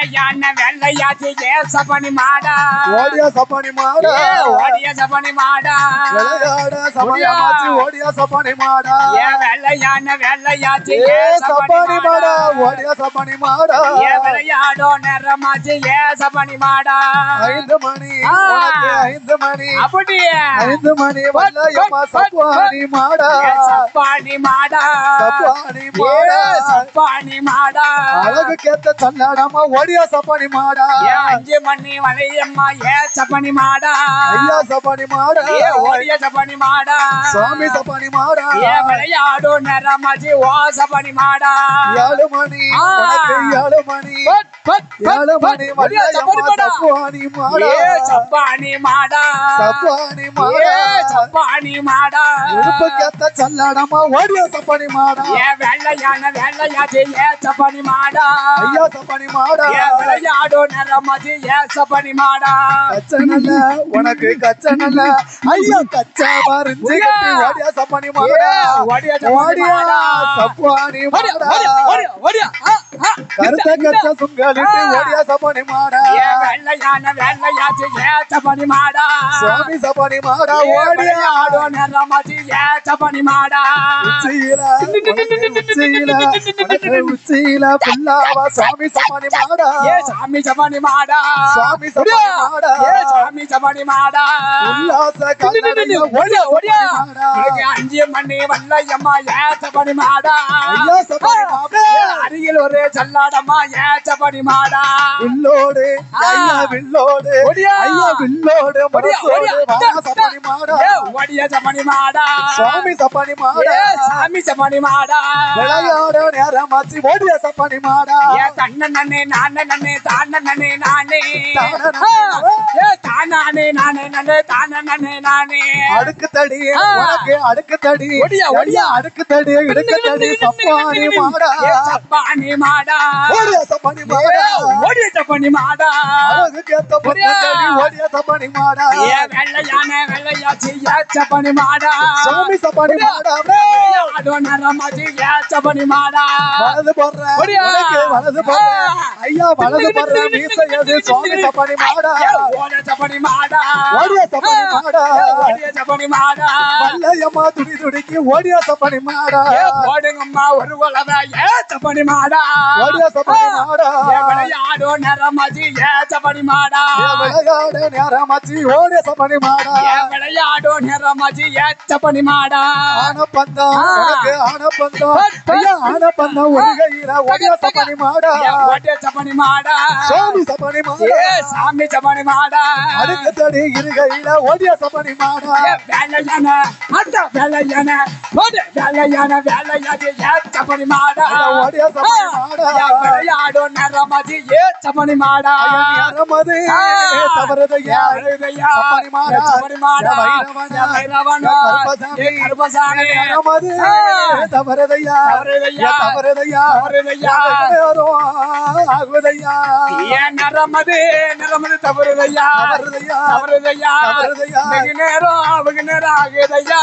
வெள்ளையான வெள்ளையாச்சு ஏ சபனி மாடா. ஓடியா சப்பானி மாடா. ஓடிய சபனி மாடா. விளையாட சமயமாச்சு ஓடியா. சப்பானி மாடா. ஏ வெள்ளையான வெள்ளையாச்சு ஏ சப்பானி மாடா. ஓடியா சப்பானி மாடா. ஏ விளையாடோ நேரமாச்சு ஏ சபனி மாடா. ஐந்து மணி ஐந்து மணி. அப்படியே ஐந்து மணி வல்லையம்மா சப்பானி மாடா. சப்பானி மாடா. சப்பானி ஏ மாடா. சப்பானி மாடா. அழகு கேத்த சல்லாடமா ஓடியா சப்பானி மாடா. அஞ்சு மணி வளையம்மா ஏ சப்பனி மாடா. ஐயா சப்பானி மாடா. ஏ ஓடிய சப்பனி மாடா. சுவாமி சப்பானி மாடா. ஏ விளையாடு நேரமாச்சு ஓ சப்பனி மாடா. ஏழு மணி ஏழு மணி வல்லையம்மா மாடா சப்பானி மாடா ஏ சப்பானி மாடா இடுப்பு கேத்த சல்லாடமா ஓடியா சப்பானி மாடா ஏ வெள்ளையான வெள்ளையாச்சு ஏ சப்பனி மாடா ஐயா சப்பானி மாடா ஏ விளையாடு நேரமாச்சு ஏ சப்பனி மாடா கச்சனல்ல உனக்கு கச்சனல்ல. ஐயா கச்சா மருந்து ஐயா. கட்டி ஓடியா சப்பானி மாடா ஓடியா ஆ. கருத்த மாடா ஏ ஓடியா. விளையாடு நேரமாச்சு ஏ சப்பனி மாடா உச்சியில உனக்கு உச்சியில உனக்கு உச்சியில புல்லாவா சுவாமி சப்பானி மாடா ஏ சாமி சப்பனி மாடா சுவாமி சப்பானி மாடா ஏ சாமி சப்பனி மாடா உல்லாச கல்லறையில ஓடியா ஓடியா மாடா உனக்கு அஞ்சு மணி வல்லையம்மா ஏ சப்பனி மாடா அருகில் ஒரு சல்லாடம்மா ஏ சப்பனி மாடா வில்லோடு ஐயா வில்லோடு. ஐயா வில்லோடு மாடா ஓடிய சப்பனி மாடா சுவாமி சப்பானி மாடா சாமி சப்பனி மாடா விளையாட நேரமாச்சு ஓடிய சப்பானி மாடா ஏ தன்ன நன்னே நானே நன்னே தான நன்னே நானே. ஏ தானானே நானே நன்னே தான நன்னே நானே. அடுக்கு தடி. உனக்கு அடுக்கு தடி. ஓடியா, ஓடியா. அடுக்கு தடி இடுக்கு தடி சப்பானி மாடா. ஏ சப்பானி மாடா ஓடிய சப்பானி மாடா ஓடிய சப்பானி மாடா கேத்த ஓடியா. பத்தடி ஓடிய சப்பானி மாடா ஏ வெள்ளையான வெள்ளையாச்சி. ஏ ஏ சப்பானி மாடா. வலது போடுற ஓடியா. உனக்கு வலது போடுற. ஆ. ஐயா வலது போடுற மீசையது சுவாமி சப்பானி மாடா. ஏ ஓடிய சப்பானி மாடா. ஓடிய சப்பானி மாடா. ஏ ஓடிய சப்பானி மாடா. வல்லையம்மா துடி துடிக்கு ஓடிய சப்பானி மாடா. ஏ போடுங்கம்மா ஒரு உலக ஏ சப்பானி மாடா. விளையாடோ நரமாச்சி ஏ சப்பானி மாடா. விளையாட நேரமாச்சு ஓடிய சப்பானி மாடா. நரமாச்சி ஏ சப்பானி மாடா ஆனப்பந்தம் ஆ. உனக்கு ஆனப்பந்தம் ஐயா ஆனப்பந்தம் ஒரு கையில ஓடிய சப்பானி மாடா ஓடிய சப்பானி மாடா சுவாமி சப்பானி மாடா ஏ சாமி சப்பானி மாடா அடுக்கு தடி இரு கையில ஓடிய சப்பானி மாடா வேலையான அந்த வேலையான போடு வேலையான விளையாடோ. தவறுதையா? மாடா. நேரமது நரமது தவறுதையா. தவறுதையா. வெகு நேரம் வெகு நேரம் ஆகுதையா.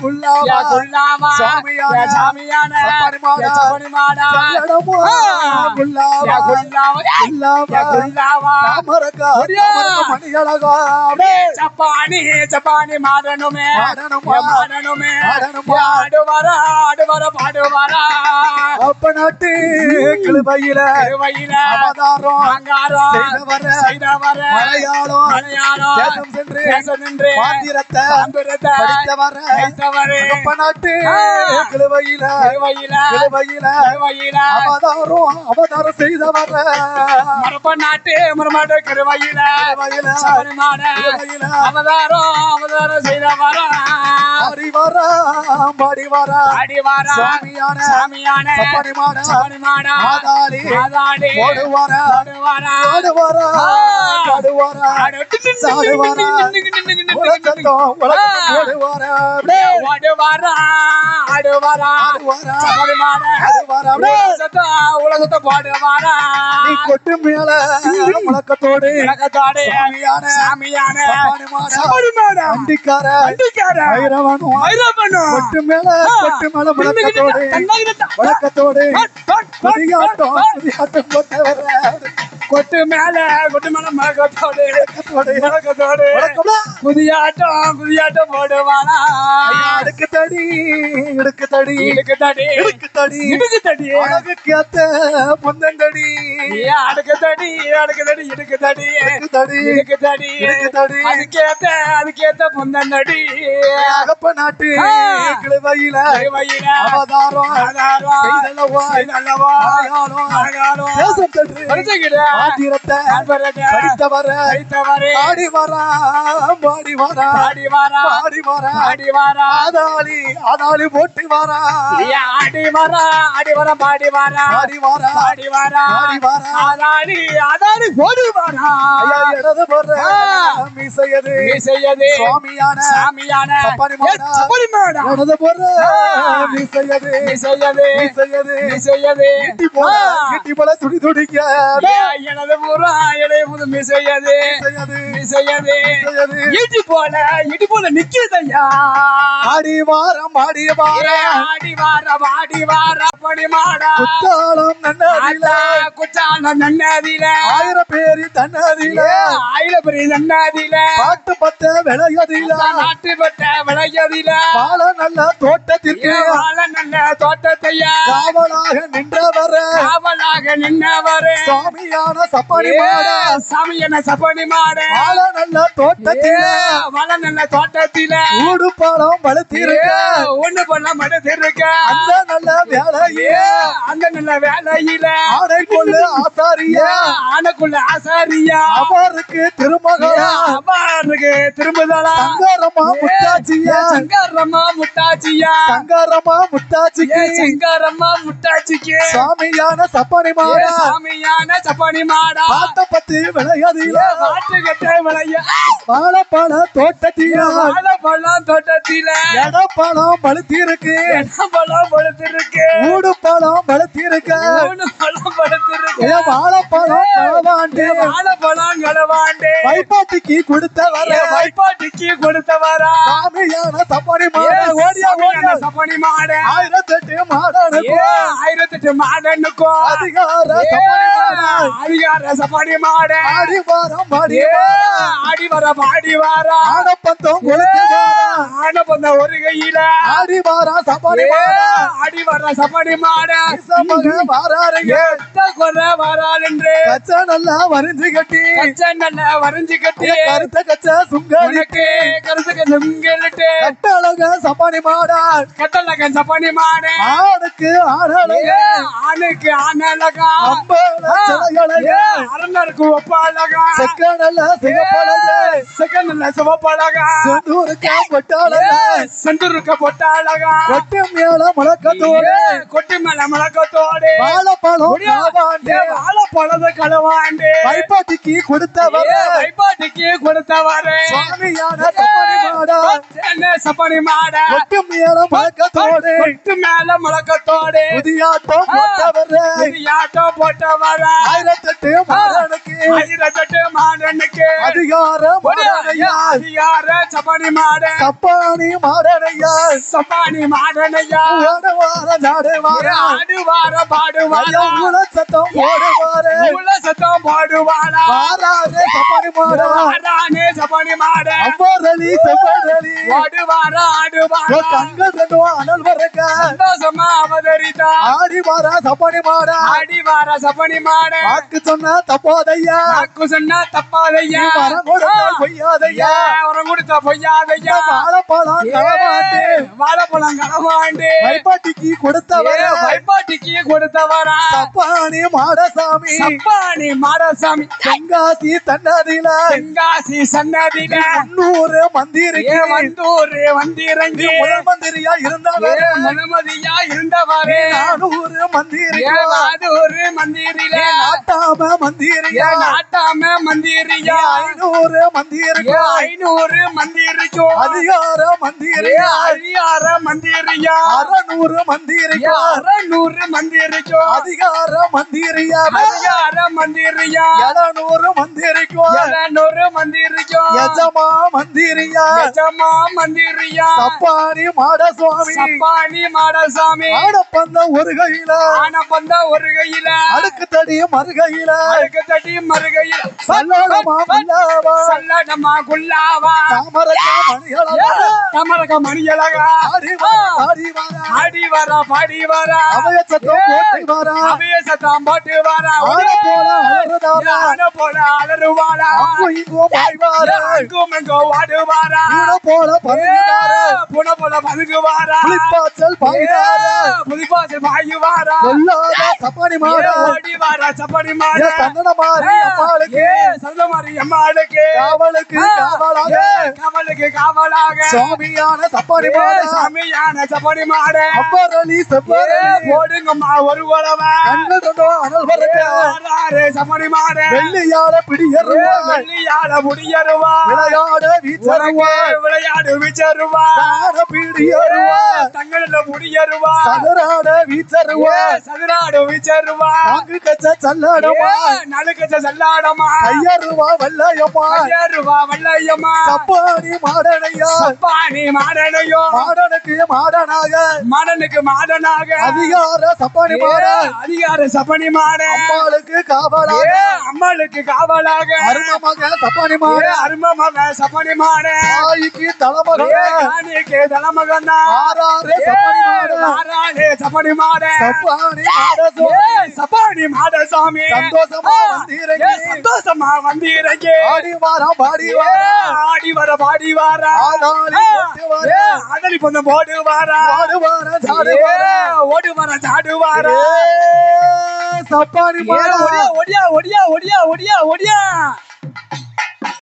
புல்லாவா சாமியான. ஏ சாமியான. சப்பானி மாடா. ஏ சப்பானி மாடா செல்லடமா. ஆ. புல்லாவா புல்லாவா. தாமரக்க. மணியழகா ஏ மாடனுமே மாடணுமா. ஏ ஆடுவர ஆடுவர பாடுவர அப்ப நாட்டு கிழுவையில திருவையில அவதாரம் ஆங்காரம் செய்தவர செய்தவர மலையாளம் மலையாளம் தேசம் சென்று தேசம் நின்று மாத்திரத்தை தாம்பரத்தை படித்தவர படித்தவரே அப்ப நாட்டு திருவையில கிழுவையில திருவையில அவதாரம் அவதாரம் செய்தவர மரப்ப நாட்டு கருவையில சபரிமாட கிழுவையில அவதாரம் அவதாரம் செய்தவர அறிவர பாடிவர அடிவார சாமியான சாமியான சப்பனிமாட சபரிமாட ஆதாரி ஆதாடி ஓடுவர ஓடுவார ஆடுவர ஆடுவர சாடுவர உலகத்தம் உலகத்தம் ஓடுவர ஓடுவார ஆடுவார ஆடுவர சபரிமாட ஆடுவர உலகத்தை உலகத்தை பாடுவார நீ கொட்டு மேல முழக்கத்தோடு உலகத்தோடு சாமியான சாமியான சப்பனிமாட சபரிமாட அண்டிக்கார அண்டிக்கார ஐரவனும் வைரவனும் கொட்டு மேல கொட்டு மேல முழக்கத்தோடு முழக்கத்தோடு கொடிய குதியாட்டம் குதியாட்டம் போட்டவர். கொட்டு மேல கொட்டு மேல மழக்கத்தோடு. மழக்கத்தோடு வணக்கம்டா. குதியாட்டம் குதியாட்டம் போடுவானா? அடுக்கு தடி இடுக்கு தடி. இடுக்கு தடி. இடுக்கு தடி. இடுக்கு தடி. அழகு கேத்த முந்தந்தடி அடுக்கு தடி அடுக்கு தடி இடுக்கு தடி. இடுக்கு தடி. இடுக்கு தடி. இடுக்கு தடி. அதுக்கேத்த அதுக்கேத்த முந்தடி அகப்ப நாட்டு. கிழவையில அவதாரம் ஆடி வரா பாடி வரா ஆடி வாரா ஆடி வரா ஆடி வாரா ஆதாளி ஆதாளி போட்டு வரா ஆடி வாரா ஆடி வாரா பாடி வாரா ஆடி வரா ஆடி வாரா ஆடி வாரா. ஆதாடி ஆதாடி போடு வாரா இடது போற ஆ. மீசையது சுவாமியான சாமியான. சப்பானி ஏ, மாடா. சப்பானி மாடா இடது போற மீசையது மீசையது மீசையது கிட்டி போல. கிட்டி போல துடி துடிக்க. எனது பூரா புது மீசையது மீசையது இடி போல இடி போல நிக்குதையா ஆடி வாரம் ஆடி வாரம். ஆடி வார வாடி வார படி மாடா குத்தாலம் நன்னதில குச்சான நன்னதில ஆயிரம் பேரி தன்னதில ஆயிரபுரி நன்னதில பாட்டு பத்த விளையதில நாட்டுப்பட்ட விளையதில. வாழ நல்ல தோட்டத்திற்கு. வாழ நல்ல தோட்டத்தையா? காவலாக நின்றவர. காவலாக நின்னவரே சுவாமியான சப்பானி ஏ, மாட சாமி என்ன சப்பனி மாடு வாழ நல்ல தோட்டத்தில. வாழ நல்ல தோட்டத்தில. ஊடு பாலம் பழுத்திருக்க ஒண்ணு பண்ண மடுத்திருக்க அந்த நல்ல வேலையே அந்த நல்ல வேலையில. ஆடை கொள்ளு ஆசாரிய. ஆனக்குள்ள ஆசாரியா. அவருக்கு திருமகளா. அம்மாருக்கு திரும்புதலா சங்கரமா முத்தாச்சியா சங்காரம்மா முட்டாச்சியா? சங்கரமா ஏ முத்தாச்சிக்கு சங்காரம்மா முட்டாச்சிக்கு சுவாமியான சப்பானி மாட. சாமியான சப்பானி மாடா. பாட்ட பத்தி விளையதில ஏ மாட்டுக்கட்டை விளைய. வாழைப்பழ தோட்டத்தில வாழைப்பழம் தோட்டத்தில. எடப்பழம் பழுத்திருக்கு. பழம் பழுத்திருக்கு. ஊடு பழம் பழுத்திருக்க. மூணு பழம் பழுத்திருக்கு வாழைப்பழம் களவாண்டு. வாழைப்பழம் களவாண்டு. வைப்பாட்டிக்கு கொடுத்தவர ஏ வைப்பாட்டிக்கு கொடுத்தவரா? சாமியான சப்பானி மாட ஓடியா ஓடியா. சப்பானி மாடு. ஆயிரத்தெட்டு மாடனுக்கு. ஆயிரத்தெட்டு மாடனுக்கும் அதிகார சப்பானி மாட. அதிகார சப்பானி மாடு. ஆடி வாரம் ஆடி ஏ, ஆடி வர பாடி வாரா ஆடப்பந்தம் கொளுத்து பொந்த ஒரு கையில. ஆடி ஏ, மாட. ஆடி வர சப்பானி மாடு. எத்த கொற வரால் என்று கச்ச நல்லா வரிஞ்சு கட்டி. கச்ச நல்ல வரைஞ்சு கட்டி. கருத்த கச்ச சுங்கரி உனக்கு கருத்துக்கு நுங்கிட்டு கட்டழக சப்பானி மாடா. கட்டலகன் சப்பானி மாடு. ஆணுக்கு ஆடழக ஏ, ஆணுக்கு சிலையழக அரண்டருக்கு ஒப்பாளகா செக்க நல்ல சிகப்பழக செகண்ட் நல்ல சிவப்பழகா. செந்தூருக்க பொட்டாளக செந்தூருக்கு பொட்டாளகா கொட்டு மேல முழக்கத்தோடு ஏ, கொட்டி மேல முழக்கத்தோடு வாழைப்பழம் வாழைப்பழத களவாண்டு வைப்பாட்டிக்கு கொடுத்தவர. வைப்பாட்டிக்கு கொடுத்தவாறு சுவாமியான சப்பானி மாடா என்ன சப்பானி மாட கொட்டு மேல முழக்கத்தோடு கொட்டு மேல முழக்கத்தோடு புதியாட்டம் போட்டவர. யாட்டம் போட்டவர. ஆயிரத்தெட்டு மாடனுக்கு ஆயிரத்தெட்டு மாடனுக்கு அதிகாரம் அதிகார சப்பானி மாட சப்பானி மாடனையா சப்பானி மாடனையா வார நாடு வார ஆடுவார பாடுவாரா. உல சத்தம் போடுவாரு உள்ள சத்தம் போடுவாரா வாராரு சப்பானி மாட ஆடானே சப்பானி மாட ஆடுவாரா. ஆடுவாரா அனல் வரக்க. சந்தோஷமா ஆடிவார வாக்கு சொன்ன தப்போதையா. வாக்கு சொன்னா தப்பாதையா. பொய்யாதையா. உரம் கொடுத்த பொய்யாதையா. வாழைப்பழம் களவாண்டு. வாழைப்பழம் களவாண்டு. வைப்பாட்டிக்கு கொடுத்தவர? வைப்பாட்டிக்கு கொடுத்தவரா? சப்பானி மாடசாமி. சப்பானி மாடசாமி. தெங்காசி தன்னதில. தென்காசி சன்னதில. முன்னூறு மந்திரிக்கு. வந்தூர் வந்திறங்கி முதல் மந்திரியா இருந்தவர். மனுமதியா இருந்தவாறு நானூறு மந்திரி ஏ வாதூர் மந்திரில. நாட்டா நாட்டாம மந்திரியா. ஏ நாட்டாம மந்திரியா ஐநூறு மந்திரியா ஐநூறு மந்திரிக்கோ? அதிகார மந்திரியா அதிகார மந்திரியா? அறநூறு மந்திரியா அறநூறு மந்திரிக்கோ? அதிகார மந்திரியா? அதிகார மந்திரியா? எழுநூறு மந்திரிக்கோ? எழுநூறு மந்திரிக்கோ? எஜமா மந்திரியா? எஜமா மந்திரியா? சப்பானி மாட சுவாமி சப்பானி மாடசாமி. ஆடப்பந்த ஒரு கையில. ஆன பந்த ஒரு கையில. அடுக்கு தடி மறுகையில. அழுக்கு தட்டி மறுகையில் சல்லடமா முல்லாவா சல்லடமா குல்லாவா? தமரக மணியழகா? ஆடி வா, ஆடி வாரா ஆடி வரா பாடி வரா அவைய சத்தம் போட்டு வாரா அபேசத்தாம் பாட்டு வரா ஆட போல அலறுதாரா? ஆன போல அலறுவாரா? அங்கும் இங்கும் பாய்வாரா அங்கும் எங்கோ வாடுவாரா கூட போல பருகிறாரா புன போல பாய்வாரா? பாயுவாரா சப்பானி மாடா ஓடி வாரா மாட சந்தன மாறி அம்மாளுக்கு. ஏ சந்தமாரி அம்மாளுக்கு. காவலுக்கு காவலாக. காவலுக்கு காவலாக. சுவாமியான சப்பானி ஏ, மாடா சாமியான சப்படி மாட அப்பரளி ஏ, செப்பரளி போடுங்கம்மா ஒரு உழவ கண்ணு தந்தோ அனல் பறக்க. சப்படி மாட வெள்ளியாட ஏ, பிடியருவா வெள்ளியால முடியருவா விளையாட வீச்சருவா. விளையாடு விச்சருவா. ஆட பிடியருவா தங்களில முடியருவா சதுராட வீச்சருவா. ஏ, சதுராடு விச்சருவா. தாங்கு கச்ச சல்லடமா நலுக்கச்ச செல்லாடமா கையருவா வல்லையம்மா ஐயருவா வல்லையம்மா சப்பானி மாடனையா. சப்பானி மாடனையோ. மாடனுக்கு மாடனாக. மாடனுக்கு மாடனாக. அதிகார சப்பானி மாட. அதிகார சப்பனி மாட. அம்மாளுக்கு காவலாக. அம்மாளுக்கு காவலாக. அருமமாக சப்பானி மாட. அருமமாக சப்பனி மாட. தாய்க்கு தலைமகன. ஏ, காணிக்கு தலமகன்னா ஆறாறு சப்பானி மாட. ஆறாளே சப்பனி மாட. சப்பானி மாட சப்பானி மாட சாமி சந்தோஷமா. ஏ, சந்தோஷமா வந்தீரங்க. ஆடி வாரம் பாடி ஏ, வாரம் ஆடி வர பாடி வாரா. ஆடலி பொண்ணு போடு வாரா. ஆடு வாரம் சாடு ஏ, வாரம் ஓடு வர சாடு வாரா. மாட. ஒடியா ஒடியா ஒடியா ஒடியா ஒடியா ஒடியா.